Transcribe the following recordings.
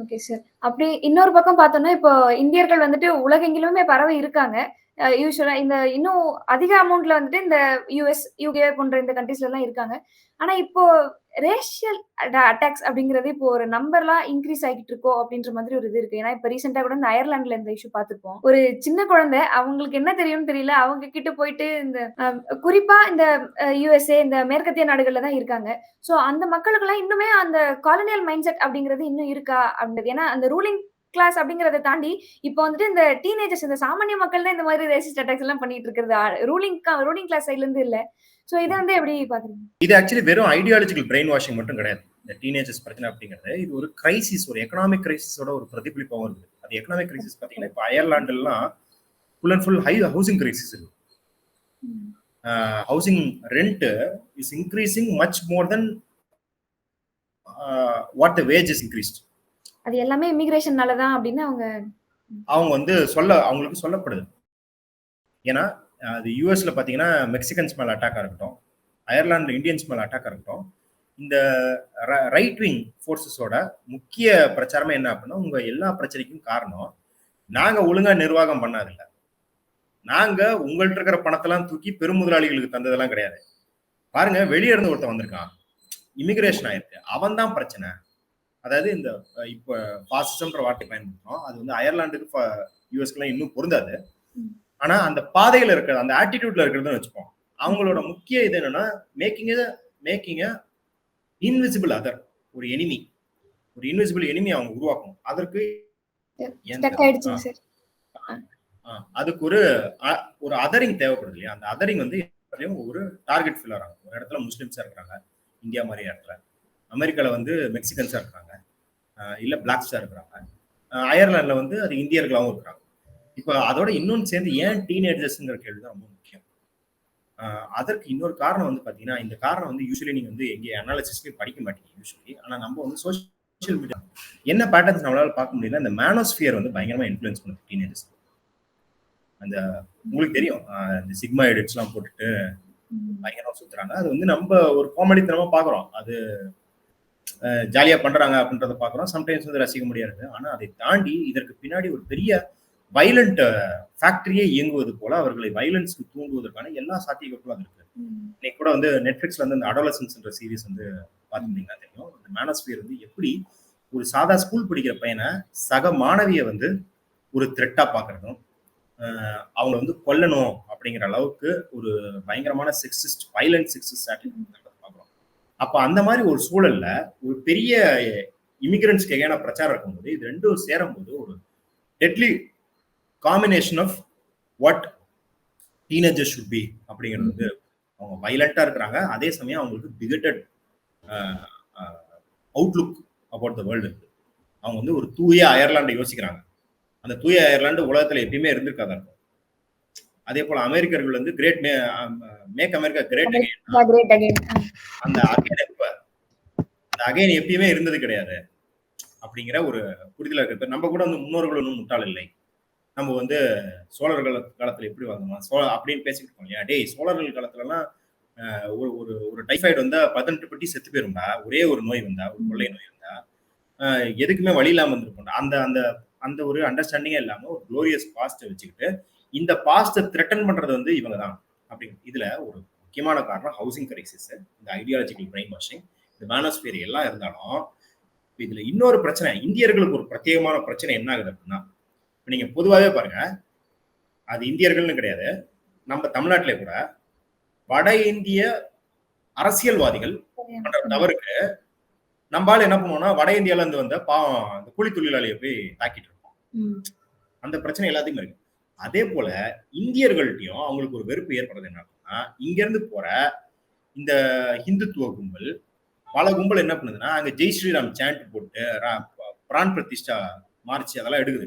Okay sir. அப்படி இன்னொரு பக்கம் பார்த்தோம்னா, இப்போ இந்தியர்கள் வந்துட்டு உலகெங்கிலுமே பரவி இருக்காங்க. அ இந்த இன்னும் அதிக அமௌண்ட்ல வந்துட்டு இந்த யுஎஸ், யூகே போன்ற இந்த கன்ட்ரீஸ்லலாம் இருக்காங்க. ஆனா இப்போ ரேஷியல் அட்டாக்ஸ் அப்படிங்கிறது இப்போ ஒரு நம்பர்லாம் இன்க்ரீஸ் ஆகிட்டு இருக்கோ அப்படின்ற மாதிரி ஒரு இது இருக்கு. ஏன்னா இப்ப ரீசெண்டா கூட இந்த அயர்லாண்ட்ல இந்த இஷ்யூ பார்த்திருப்போம். ஒரு சின்ன குழந்தை அவங்களுக்கு என்ன தெரியும்னு தெரியல. அவங்க கிட்ட போயிட்டு இந்த குறிப்பா இந்த யூஎஸ்ஏ யுஎஸ்ஏ இந்த மேற்கத்திய நாடுகள்ல தான் இருக்காங்க. சோ அந்த மக்களுக்கெல்லாம் இன்னுமே அந்த காலனியல் மைண்ட் செட் அப்படிங்கிறது இன்னும் இருக்கா? அப்படின்றது. ஏன்னா அந்த ரூலிங் கிளாஸ் அப்படிங்கிறத தாண்டி, இப்போ வந்துட்டு இந்த டீனேஜர்ஸ் இந்த சாமானிய மக்கள் தான் இந்த மாதிரி ரேசிஸ்ட் அட்டாக்ஸ் எல்லாம் பண்ணிட்டு இருக்கிறது. ரூலிங் ரூலிங் கிளாஸ் சைட்ல இருந்து இல்ல. சோ இதை வந்து எப்படி பாக்குறீங்க இது ஆக்சுவலி வெறும் ஐடியாலஜிக்கல் பிரெயின் வாஷிங் மட்டும் கிடையாது. இந்த டீனேஜர்ஸ் பிரச்சனை அப்படிங்கிறது, இது ஒரு கிரைசிஸ், ஒரு எக்கனாமிக் கிரைசிஸோட ஒரு பிரதிபலிப்பாவும் இருக்குது. அது எக்கனாமிக் கிரைசிஸ் பார்த்தீங்கன்னா, இப்போ அயர்லாண்டுலாம் full and full high housing crisis இருக்கு. Housing rent is increasing much more then what the wage is increased அது எல்லாமே இமிகிரேஷன்னால தான் அப்படின்னு அவங்க அவங்க வந்து சொல்ல அவங்களுக்கு சொல்லப்படுது. ஏன்னா, அது யூஎஸ்ல பார்த்தீங்கன்னா, மெக்சிகன்ஸ் மேலே அட்டாக் இருக்கட்டும், அயர்லாண்டில் இந்தியன்ஸ் மேலே அட்டாக் இருக்கட்டும், இந்த ர ரைட் விங் ஃபோர்ஸஸோட முக்கிய பிரச்சாரமே என்ன அப்படின்னா, உங்கள் எல்லா பிரச்சனைக்கும் காரணம், நாங்கள் ஒழுங்காக நிர்வாகம் பண்ணாதில்ல. நாங்கள் உங்கள்கிட்ட இருக்கிற பணத்தெல்லாம் தூக்கி பெருமுதலாளிகளுக்கு தந்ததெல்லாம் கிடையாது. பாருங்க வெளியே இருந்து ஒருத்தன் வந்திருக்கான். இமிகிரேஷன் ஆயிருக்கு. அவன் தான் பிரச்சனை. அதாவது இந்த இப்ப பாசிசம்ன்ற வார்த்தைய பயன்படுத்துறோம். அது வந்து அயர்லாந்துக்கு யுஎஸ்க்குலாம் இன்னும் பொருந்தாது. ஆனா அந்த பாதையில இருக்கிற அந்த ஆட்டிட்யூட்ல இருக்கிறதுன்னு வச்சுப்போம். அவங்களோட முக்கிய இது என்னன்னா, மேக்கிங் மேக்கிங் இன்விசிபிள் அதர். ஒரு எனிமி. ஒரு இன்விசிபிள் எனிமி அவங்க உருவாக்கணும். அதற்கு அதுக்கு ஒரு ஒரு அதரிங் தேவைப்படுது இல்லையா? அந்த அதரிங் வந்து ஒரு டார்கெட் ஃபில் ஆறாங்க. ஒரு இடத்துல முஸ்லிம்ஸா இருக்கிறாங்க. இந்தியா மாரி இடத்துல. அமெரிக்கால வந்து மெக்சிகன்ஸா இருக்கிறாங்க. இல்ல பிளாக்ஸா இருக்கிறாங்க. அ அயர்லாந்துல வந்து அது இந்தியர்களாவும் இருக்கிறாங்க. இப்ப அதோட இன்னொன்னு சேர்ந்து ஏன் டீனேஜர்ஸ்ங்கிற கேள்வி தான் ரொம்ப முக்கியம். அதற்கு இன்னொரு காரணம் வந்து பார்த்தீங்கன்னா, இந்த காரணம் வந்து யூசுவலி நீங்க வந்து எங்க அனாலிசிஸ்லயும் படிக்க மாட்டீங்க யூசுவலி. ஆனா நம்ம வந்து சோசியல் மீடியா என்ன பேட்டர்ன்ஸ் நம்மளால பார்க்க முடியுதுன்னா, இந்த மேனோஸ்பியர் வந்து பயங்கரமா இன்ஃப்ளூயன்ஸ் பண்ணுது டீனேஜர்ஸ். அந்த உங்களுக்கு தெரியும். இந்த சிக்மா எடிட்ஸ்லாம் போட்டுட்டு ம். பயங்கரமா சுத்துறாங்க. அது வந்து நம்ப ஒரு காமெடித்தனமா பார்க்குறோம். அது அ ஜாலியா பண்றாங்க அப்படின்றத பார்க்குறோம். சம்டைம்ஸ் வந்து ரசிக்க முடியாது. ஆனா அதை தாண்டி இதற்கு பின்னாடி ஒரு பெரிய வயலன்ட் ஃபேக்டரியே இயங்குவது போல அவர்களை வயலன்ஸ்க்கு தூண்டுவதற்கான எல்லா சாத்தியக்கூறுகளும் அது இருக்கு. ம். இன்னைக்கு கூட வந்து Netflixல வந்து இந்த அடாலசன்ஸ்ன்ற சீரிஸ் வந்து பார்த்திருந்தீங்கன்னா தெரியும். இந்த மேனோஸ்பியர் வந்து எப்படி ஒரு சாதா ஸ்கூல் படிக்கிற பையன சக மாணவிய வந்து ஒரு த்ரெட்டா பார்க்கிறதும், அவங்கள வந்து கொல்லணும் அப்படிங்கிற அளவுக்கு ஒரு பயங்கரமான செக்ஸிஸ்ட் வயலன்ட் செக்ஸிஸ்ட். அப்ப அந்த மாதிரி ஒரு சூழல்ல ஒரு பெரிய இமிகிரண்ட்ஸ்க்கு எகையான பிரச்சாரம் இருக்கும்போது, இது ரெண்டும் சேரும்போது ஒரு deadly combination of what teenager should be அப்படிங்கிறது வந்து அவங்க வைலண்டா இருக்கிறாங்க. அதே சமயம் அவங்களுக்கு bigoted outlook about the world இருக்கு. அவங்க வந்து ஒரு தூய அயர்லாண்டை யோசிக்கிறாங்க. அந்த தூய அயர்லாண்டு உலகத்துல எப்பயுமே இருந்திருக்காதான் இருக்கும். அதே போல அமெரிக்கர்கள் வந்து great make America great again. அந்த அகைன்? அந்த அகைன் எப்பயுமே இருந்தது கிடையாது. அப்படிங்கிற ஒரு புரிதல் இருக்கு. நம்ம கூட வந்து முன்னோர்கள் ஒண்ணும் முட்டாள் இல்லை. நம்ம வந்து சோழர்கள் காலத்துல எப்படி வாழ்ந்தோம்? சோ அப்படின்னு பேசிக்கிட்டு இருக்கோம் இல்லையா? டேய் சோழர்கள் காலத்துலலாம் அ ஒரு ஒரு ஒரு டைபாய்டு வந்தா 18 பட்டி செத்து போயிரும்டா. ஒரே ஒரு நோய் வந்தா, ஒரு கொள்ளை நோய் வந்தா. எதுக்குமே வழி இல்லாம இருந்திருக்கும்டா. அந்த அந்த அந்த ஒரு அண்டர்ஸ்டாண்டிங்கே இல்லாம ஒரு குளோரியஸ் பாஸ்ட்ட வச்சுக்கிட்டு, இந்த பாஸ்ட்ட த்ரெட்டன் பண்றது வந்து இவங்க தான். அப்படி இதுல ஒரு முக்கியமான காரணம் ஹவுசிங் கிரைசிஸ், இந்த ஐடியாலஜிக்கல் பிரெயின் வாஷிங், இந்த மேனோஸ்பியர் எல்லாம் இருந்தாலும், இதுல இன்னொரு பிரச்சனை, இந்தியர்களுக்கு ஒரு பிரத்யேகமான பிரச்சனை என்ன ஆகுது அப்படின்னா, இப்ப நீங்க பொதுவாவே பாருங்க, அது இந்தியர்கள்னு கிடையாது. நம்ம தமிழ்நாட்டிலே கூட வட இந்திய அரசியல்வாதிகள் பண்ற தவறுக்கு, ஆளு என்ன பண்ணுவோம்னா, வட இந்தியால இருந்து வந்த பாவம் அந்த கூலி தொழிலாளிய போய் தாக்கிட்டு இருப்போம். ம். அந்த பிரச்சனை எல்லாத்துக்குமே இருக்கு. அதே போல இந்தியர்கள்ட்டயும் அவங்களுக்கு ஒரு வெறுப்பு ஏற்படுறது என்ன அப்படின்னா, இங்க இருந்து போற இந்த ஹிந்துத்துவ கும்பல், பல கும்பல் என்ன பண்ணுதுன்னா, அங்க ஜெய் ஸ்ரீராம் சாண்ட் போட்டு பிரான் பிரதிஷ்டா மார்ச் அதெல்லாம் எடுக்குது.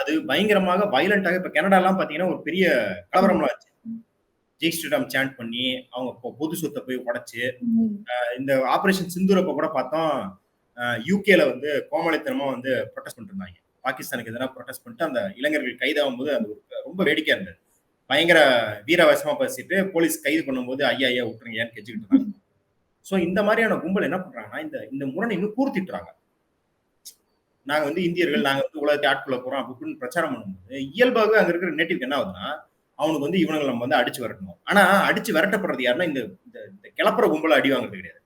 அது பயங்கரமாக வயலன்ட்டாக இப்ப கனடாலாம் பார்த்தீங்கன்னா, ஒரு பெரிய கலவரம்லாம் ஆச்சு. ஜெய் ஸ்ரீராம் சாண்ட் பண்ணி, அவங்க பொது சொத்த போய் உடைச்சு, இந்த ஆப்பரேஷன் சிந்தூர் அப்ப கூட பார்த்தோம், யுகேல வந்து கோமாளித்தனமா வந்து புரொடெஸ்ட் பண்ணிட்டு இருந்தாங்க. பாகிஸ்தானுக்கு எதிராக ப்ரொட்டஸ்ட் பண்ணிட்டு அந்த இளைஞர்கள் கைதாகும்போது அது ரொம்ப வேடிக்கையா இருந்தது. பயங்கர வீரவசமா பேசிட்டு போலீஸ் கைது பண்ணும்போது, ஐயா ஐயா விட்டுருங்கய்யான்னு கெஞ்சிக்கிட்டு இருந்தாங்க. சோ இந்த மாதிரியான கும்பல் என்ன பண்றாங்கன்னா, இந்த இந்த முரணை இன்னும் கூர்த்திட்டுறாங்க. நாங்க வந்து இந்தியர்கள் நாங்க வந்து உலகத்தை ஆட்கொள்ள போறோம் அப்படி இப்படின்னு பிரச்சாரம் பண்ணும்போது இயல்பாகவே அங்க இருக்கிற நேட்டிவ் என்ன ஆகுதுன்னா அவனுக்கு வந்து இவனுங்களை நம்ம வந்து அடிச்சு விரட்டணும் ஆனா அடிச்சு விரட்டப்படுறது யாருன்னா இந்த இந்த- கிளப்புற கும்பல அடி வாங்குறது கிடையாது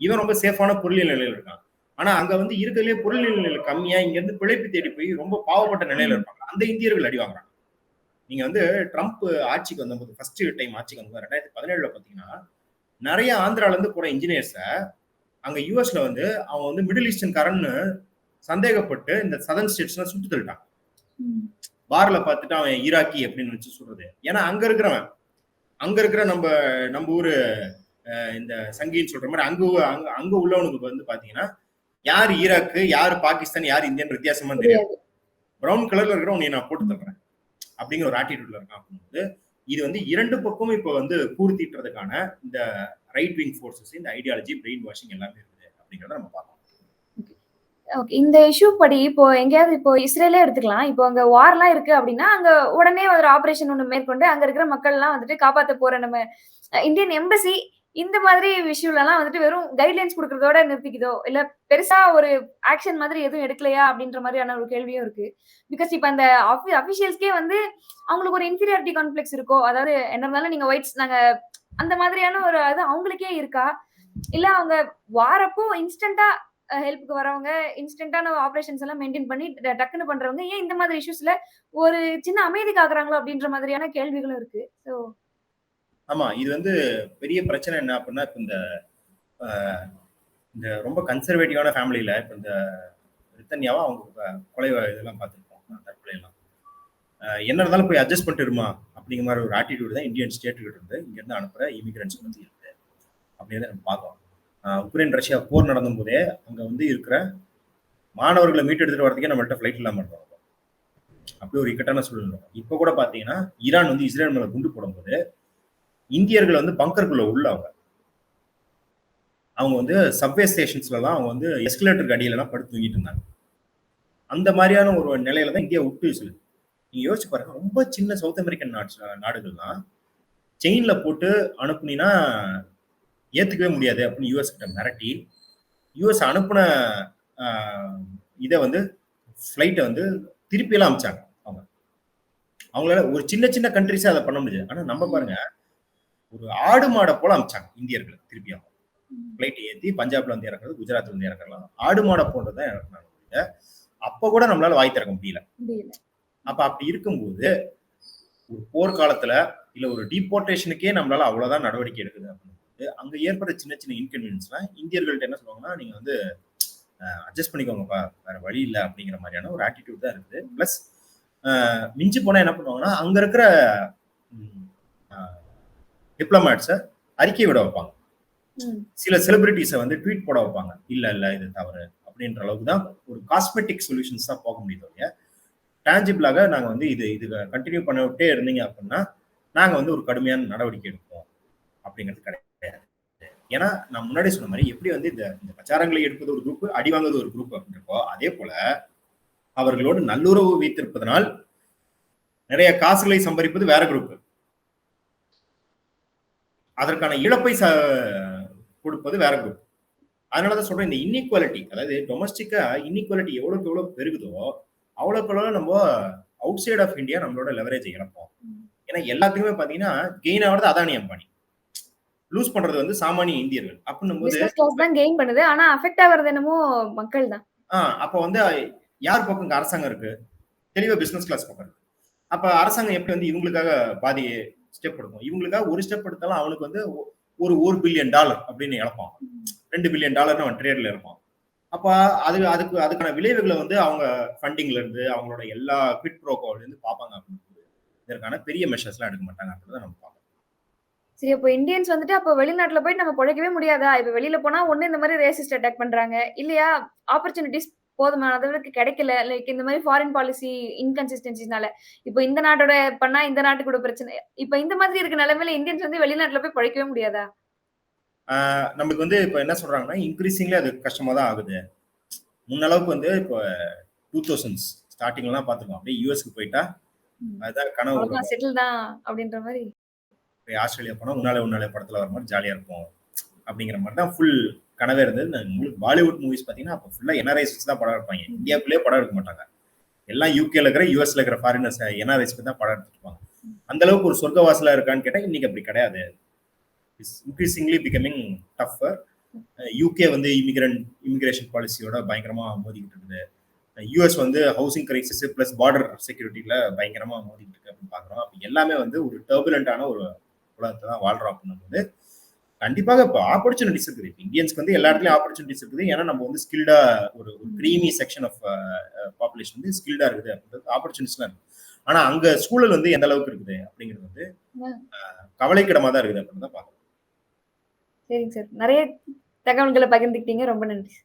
இவன் ரொம்ப சேஃபான பொருளியல் நிலையில் இருக்கான் ஆனா அங்க வந்து இருக்கிறதுலே பொருளியல் நிலையில கம்மியா இங்க இருந்து பிழைப்பு தேடி போய் ரொம்ப பாவப்பட்ட நிலையில இருப்பாங்க. அந்த இந்தியர்கள் அடி வாங்குறாங்க. நீங்க வந்து ட்ரம்ப் ஆட்சிக்கு வந்தபோது ஃபர்ஸ்ட் டைம் ஆட்சிக்கு வந்தபோது ரெண்டாயிரத்தி பதினேழுல பாத்தீங்கன்னா நிறைய ஆந்திரால இருந்து போற இன்ஜினியர்ஸ அங்க யூஎஸ்ல வந்து அவன் வந்து மிடில் ஈஸ்டர்ன் காரன்னு சந்தேகப்பட்டு இந்த சதர்ன் ஸ்டேட்ஸ்ல சுட்டு தள்ளிட்டான் பார்ல பார்த்துட்டு அவன் ஈராக்கி அப்படின்னு வச்சு சொல்றது. ஏன்னா அங்க இருக்கிறவன் அங்க இருக்கிற நம்ம நம்ம ஊரு இந்த சங்கின்னு சொல்ற மாதிரி அங்க அங்க உள்ளவனுக்கு வந்து பாத்தீங்கன்னா யார் ஈராக்கு யார் பாகிஸ்தான் யார் இந்தியன் வித்தியாசமா தெரியாது. பிரவுன் கலர்ல இருக்கிற உன்னை நான் போட்டு தர்றேன். அப்படிங்கிற ஒரு ஆட்டிடியூட்ல இருக்கான் அப்படிங்கும்போது இது வந்து இரண்டு பக்கமும் இப்போ வந்து கூர்த்திட்டுறதுக்கான இந்த ரைட் விங் ஃபோர்ஸஸ் இந்த ஐடியாலஜி பிரெயின் வாஷிங் எல்லாமே இருக்குது அப்படிங்கிறத நம்ம பார்க்கலாம் ஓகே இந்த இஷ்யூ படி இப்போ எங்கேயாவது இப்போ இஸ்ரேலே எடுத்துக்கலாம். இப்போ அங்க வார்லாம் இருக்கு அப்படின்னா அங்க உடனே ஒரு ஆபரேஷன் ஒன்று மேற்கொண்டு அங்க இருக்கிற மக்கள்லாம் வந்துட்டு காப்பாத்த போற நம்ம இந்தியன் எம்பசி இந்த மாதிரி விஷயம்லாம் வந்துட்டு வெறும் கைட்லைன்ஸ் கொடுக்கறதோட நிறுத்திக்குதோ? இல்ல பெருசா ஒரு ஆக்ஷன் மாதிரி எதுவும் எடுக்கலையா? அப்படின்ற மாதிரியான ஒரு கேள்வியும் இருக்கு. பிகாஸ் இப்ப அந்த அபிஷியல்ஸ்க்கே வந்து அவங்களுக்கு ஒரு இன்ஃபீரியாரிட்டி காம்ப்ளெக்ஸ் இருக்கோ? அதாவது என்ன இருந்தாலும் நீங்க ஒயிட்ஸ் நாங்க அந்த மாதிரியான ஒரு அது அவங்களுக்கே இருக்கா? இல்ல அவங்க வாரப்போ இன்ஸ்டன்டா ஹெல்ப்புக்கு வரவங்க இன்ஸ்டன்டான ஆப்ரேஷன்ஸ் எல்லாம் மெயின்டைன் பண்ணி டக்குன்னு பண்றவங்க ஏன் இந்த மாதிரி இஷ்யூஸ்ல ஒரு சின்ன அமைதி காக்குறாங்களோ அப்படின்ற மாதிரியான கேள்விகளும் இருக்கு. ஸோ ஆமா இது வந்து பெரிய பிரச்சனை என்ன அப்படின்னா இப்போ இந்த இந்த ரொம்ப கன்சர்வேட்டிவான ஃபேமிலியில இப்போ இந்த ரித்தன்யாவா அவங்க கொலை இதெல்லாம் பார்த்துருப்போம். தற்கொலை எல்லாம் என்ன இருந்தாலும் போய் அட்ஜஸ்ட் பண்ணிட்டு அப்படிங்கிற மாதிரி ஒரு ஆட்டிடியூட் தான் இந்தியன் ஸ்டேட்டுக்கிட்ட இருந்து இங்க இருந்து அனுப்புற இமிகிரன்ஸ் வந்து இருக்கு. அப்படின்னு நம்ம பார்க்கலாம் உக்ரைன் ரஷ்யா போர் நடந்தும் போதே அங்க வந்து இருக்கிற மாணவர்களை மீட்டு எடுத்துகிட்டு வரதுக்கே நம்மள்ட்ட ஃபிளைட் இல்லாமல் இருந்தோம் அப்படி ஒரு இக்கட்டான சூழ்நிலை. இப்போ கூட பார்த்தீங்கன்னா ஈரான் வந்து இஸ்ரேல் மேலே குண்டு போடும்போது இந்தியர்கள் வந்து பங்கருக்குள்ள உள்ள அவங்க அவங்க வந்து சப்வே ஸ்டேஷன்ஸ்ல தான் அவங்க வந்து எஸ்கலேட்டருக்கு அடியிலலாம் படுத்து தூங்கிட்டு இருந்தாங்க. அந்த மாதிரியான ஒரு நிலையில தான் இந்தியா விட்டு சொல்லுது நீங்க யோசிச்சு பாருங்க ரொம்ப சின்ன சவுத் அமெரிக்கன் நாட்ஸ் நாடுகள்லாம் செயின்ல போட்டு அனுப்புனீங்கன்னா ஏத்துக்கவே முடியாது அப்படின்னு யூஎஸ் கிட்ட மிரட்டி யூஎஸ் அனுப்புன இதை வந்து ஃப்ளைட்டை வந்து திருப்பியெல்லாம் அமைச்சாங்க அவங்க. அவங்களால ஒரு சின்ன சின்ன கண்ட்ரிஸே அதை பண்ண முடியாது. ஆனா நம்ம பாருங்க ஒரு ஆடு மாடை போல அமிச்சாங்க இந்தியர்களை திருப்பியும் ஃப்ளைட் ஏற்றி பஞ்சாப்ல வந்து இறக்குறது குஜராத்ல வந்து இறக்குறலாம் ஆடு மாடை போன்றதான் இறக்குனாங்க அப்ப கூட நம்மளால வாய் திறக்க முடியல. அப்ப அப்படி இருக்கும்போது ஒரு போர்க்காலத்துல இல்ல ஒரு டீபோர்டேஷனுக்கே நம்மளால அவ்வளவுதான் நடவடிக்கை எடுக்குது அப்படிங்கும்போது அங்க ஏற்படுற சின்ன சின்ன இன்கன்வீனியன்ஸ்லாம் இந்தியர்கள்ட்ட என்ன சொல்லுவாங்கன்னா நீங்க வந்து அட்ஜஸ்ட் பண்ணிக்கோங்கப்பா வேற வழி இல்லை அப்படிங்கிற மாதிரியான ஒரு ஆட்டிடியூட் தான் இருக்குது. பிளஸ் மிஞ்சி போனா என்ன பண்ணுவாங்கன்னா அங்க இருக்கிற டிப்ளமேட்ஸை அறிக்கை விட வைப்பாங்க. சில செலிபிரிட்டிஸை வந்து ட்வீட் போட வைப்பாங்க. இல்ல இல்ல இது தவறு அப்படின்ற அளவுக்கு தான் ஒரு காஸ்மெட்டிக் சொல்யூஷன்ஸ் தான் போக முடியுது இல்லையா டேஞ்சிபிளாக நாங்க வந்து இது இது கண்டினியூ பண்ணிட்டே இருந்தீங்க அப்படின்னா நாங்க வந்து ஒரு கடுமையான நடவடிக்கை எடுப்போம் அப்படிங்கிறது கிடையாது. ஏன்னா நான் முன்னாடி சொன்ன மாதிரி எப்படி வந்து இந்த இந்த பிரச்சாரங்களை எடுப்பது ஒரு குரூப் அடி வாங்குவது ஒரு குரூப் அப்படின்றப்போ அதே போல அவர்களோடு நல்லுறவு வைத்திருப்பதனால் நிறைய காசுகளை சம்பாதிப்பது வேற குரூப் அதற்கான இழப்பை ச கொடுப்பது வேற குரூப் அதனாலதான் சொல்றேன் இந்த இன்இக்வாலிட்டி அதாவது டொமஸ்டிக்கா இன்இக்வாலிட்டி எவ்வளவுக்கு எவ்வளவு பெருகுதோ அவ்வளவுக்கு எவ்வளவு நம்ம அவுட் சைட் ஆஃப் இந்தியா நம்மளோட லெவரேஜ் இழப்போம். ஏன்னா எல்லாத்துக்குமே பாத்தீங்கன்னா கெயின் ஆகிறது அதானி அம்பானி. லூஸ் பண்றது வந்து சாமானிய இந்தியர்கள். அப்படின்னும் போது தான் கெயின் பண்ணுது ஆனா அஃபெக்ட் ஆகுறது என்னமோ மக்கள் தான். ஆஹ் அப்ப வந்து யார் பக்கம்? இங்க அரசாங்கம் இருக்கு. தெளிவா பிசினஸ் கிளாஸ் பக்கம் இருக்கு. அப்ப அரசாங்கம் எப்படி வந்து இவங்களுக்காக பாதி ஸ்டெப் எடுக்கும். இவங்களுக்காக ஒரு ஸ்டெப் எடுத்தாலும் அவனுக்கு வந்து ஒரு ஒரு பில்லியன் டாலர் அப்படின்னு இழப்பான் ரெண்டு பில்லியன் டாலர்னு அவன் ட்ரேட்ல இருப்பான். அப்ப அது அதுக்கு அதுக்கான விளைவுகளை வந்து அவங்க ஃபண்டிங்ல இருந்து அவங்களோட எல்லா குவிட் ப்ரோக்கோல இருந்து பார்ப்பாங்க அப்படின்னு இதற்கான பெரிய மெஷர்ஸ்லாம் எடுக்க மாட்டாங்க. அப்படின்னு நம்ம சரி அப்போ இந்தியன்ஸ் வந்துட்டு அப்போ வெளிநாட்டுல போயிட்டு நம்ம பிழைக்கவே முடியாதா? இப்போ வெளியில போனா ஒன்று இந்த மாதிரி ரேசிஸ்ட் அட்டாக் பண்றாங்க. இல்லையா? ஆப்பர்ச்சுனிட்டிஸ் போதுமான அளவுக்கு கிடைக்கல. லைக் இந்த மாதிரி ஃபாரின் பாலிசி இன்கன்சிஸ்டன்சினால இப்போ இந்த நாட்டோட பண்ணா இந்த நாட்டு கூட பிரச்சனை. இப்ப இந்த மாதிரி இருக்க நிலைமையில இந்தியன்ஸ் வந்து வெளிநாட்டுல போய் பிழைக்கவே முடியாதா? நமக்கு வந்து இப்போ என்ன சொல்றாங்கன்னா இன்க்ரீசிங்ல அது கஷ்டமா தான் ஆகுது. முன்னளவுக்கு வந்து இப்போ டூ தௌசண்ட்ஸ் ஸ்டார்டிங்லாம் பார்த்துருக்கோம். அப்படியே யூஎஸ்க்கு போயிட்டா. அதுதான் கனவு. செட்டில் தான் அப்படின்ற மாதிரி. ஆஸ்திரேலியா போனால் உன்னாலே உன்னாலே படத்தில் வர மாதிரி ஜாலியாக இருக்கும் அப்படிங்கிற மாதிரி தான் ஃபுல் கனவே இருந்தது. நான் உங்களுக்கு பாலிவுட் மூவிஸ் பார்த்தீங்கன்னா அப்போ ஃபுல்லாக என்ஆர்ஐஸ் தான் படம் எடுப்பாங்க. இந்தியாவுக்குள்ளேயே படம் எடுக்க மாட்டாங்க. எல்லாம் யூகேல இருக்கிற யூஎஸ்ல இருக்கிற ஃபாரினர்ஸ் என்ஆர்ஐஸ்க்கு தான் படம் எடுத்துருப்பாங்க அந்த அளவுக்கு ஒரு சொர்க்கவாசலா இருக்கான்னு கேட்டால் இன்னைக்கு அப்படி கிடையாது. இன்க்ரீசிங்லி பிகமிங் டஃபர் யூகே வந்து இமிகிரண்ட் இமிகிரேஷன் பாலிசியோட பயங்கரமாக மோதிக்கிட்டு இருக்குது. யூஎஸ் வந்து ஹவுசிங் கிரைசிஸ் பிளஸ் பார்டர் செக்யூரிட்டியில் பயங்கரமாக மோதிக்கிட்டு இருக்கு அப்படின்னு பார்க்குறோம். அப்போ எல்லாமே வந்து ஒரு டர்புலண்டான ஒரு உலகத்தை தான் வாழ்கிறோம் அப்படின்னும் போது கண்டிப்பாக இப்போ ஆப்பர்ச்சுனிட்டிஸ் இருக்குது. இந்தியன்ஸ்க்கு வந்து எல்லா இடத்துலயும் ஆப்பர்ச்சுனிட்டிஸ் இருக்குது. ஏன்னா நம்ம வந்து ஸ்கில்டா ஒரு க்ரீமி செக்ஷன் ஆஃப் பாப்புலேஷன் வந்து ஸ்கில்டா இருக்குது அப்படின்றது ஆப்பர்ச்சுனிட்டிஸ்லாம் இருக்கு. ஆனா அங்க சூழல் வந்து எந்த அளவுக்கு இருக்குது? அப்படிங்கிறது வந்து கவலைக்கிடமா தான் இருக்குது அப்படின்னு தான் பார்க்கணும் சரிங்க சார். நிறைய தகவல்களை பகிர்ந்துக்கிட்டீங்க. ரொம்ப நன்றி